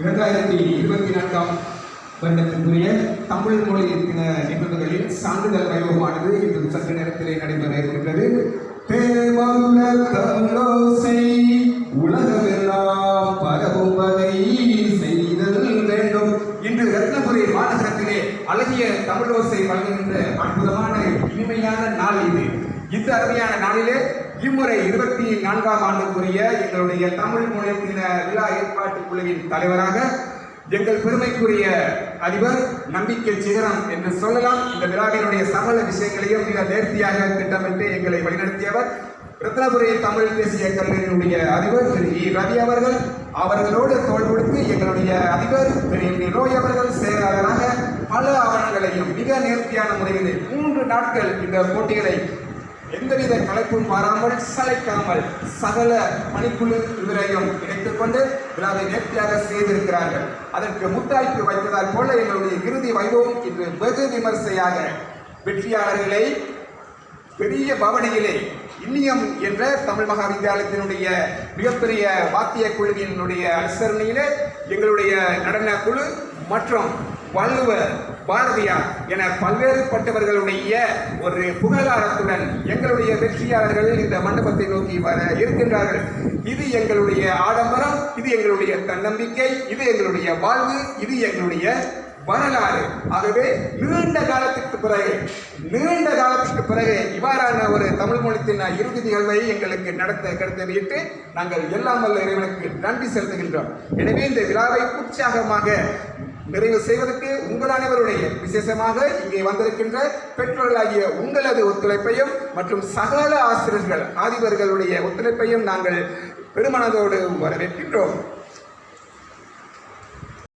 இரண்டாயிரத்தி இருபத்தி நான்காம் வருடத்திற்குரிய தமிழ் மொழி தின நிகழ்வுகளில் சான்றிதழ் வைபவமானது இன்று சற்று நேரத்திலே நடைபெற இருக்கின்றது. தேவல்ல தமிழோசை உலகமெல்லாம் பரவுவதை செய்தல் வேண்டும் இன்று ரத்னபுரி மாநகரத்திலே அழகிய தமிழோசை வழங்குகின்ற அற்புதமான இனிமையான நாள் இது. இந்த அருமையான நாளிலே இம்முறை இருபத்தி நான்காம் ஆண்டுக்குரிய எங்களுடைய தமிழ் மொழி விழா ஏற்பாட்டு குழுவின் தலைவராக எங்கள் பெருமைக்குரிய அதிபர் நம்பிக்கை சிகரம் என்று சொல்லலாம். இந்த விழாவினுடைய சகல விஷயங்களையும் மிக நேர்த்தியாக திட்டமிட்டு எங்களை வழிநடத்தியவர் ரத்னபுரி தமிழ் தேசிய கல்லூரியினுடைய அதிபர் திரு இ ரவி அவர்கள். அவர்களோடு தோல் கொடுத்து எங்களுடைய அதிபர் திரு எம். ரோய் அவர்கள் செயலாளராக பல ஆவணங்களையும் மிக நேர்த்தியான முறையில் மூன்று நாட்கள் இந்த போட்டிகளை எந்தவித கலைப்பும் மாறாமல் சளைக்காமல் சகல பணிக்குழு இவரையும் இணைத்துக் கொண்டு விழாவை நேர்த்தியாக செய்திருக்கிறார்கள். அதற்கு முத்தாய்ப்பு வைத்ததால் போல எங்களுடைய இறுதி வைபவம் இன்று வெகு விமர்சையாக. வெற்றியாளர்களை பெரிய பவனியிலே இன்னியம் என்ற தமிழ் மகா வித்தியாலயத்தினுடைய மிகப்பெரிய வாத்திய குழுவினுடைய அனுசரணையிலே எங்களுடைய நடன குழு மற்றும் வள்ளுவர் பாரதியார் என பல்வேறுபட்டவர்களுடைய ஒரு புகழாரத்துடன் எங்களுடைய வெற்றியாளர்கள் இந்த மண்டபத்தை நோக்கி வர இருக்கின்றார்கள். இது எங்களுடைய ஆடம்பரம் இது எங்களுடைய தன்னம்பிக்கை இது எங்களுடைய வாழ்வு இது எங்களுடைய வரலாறு. ஆகவே நீண்ட காலத்திற்கு பிறகு நீண்ட காலத்திற்கு பிறகு இவ்வாறான ஒரு தமிழ் மொழித்தின் இறுதி நிகழ்வை எங்களுக்கு நடத்த கிடைத்ததையிட்டு நாங்கள் எல்லாம் வல்ல இறைவனுக்கு நன்றி செலுத்துகின்றோம். எனவே இந்த விழாவை உற்சாகமாக நிறைவு செய்வதற்கு உங்கள் அனைவருடைய விசேஷமாக இங்கே வந்திருக்கின்ற பெற்றோர்களாகிய உங்களது ஒத்துழைப்பையும் மற்றும் சகல ஆசிரியர்கள் ஆதிபர்களுடைய ஒத்துழைப்பையும் நாங்கள் பெருமனதோடு வரவேற்கின்றோம்.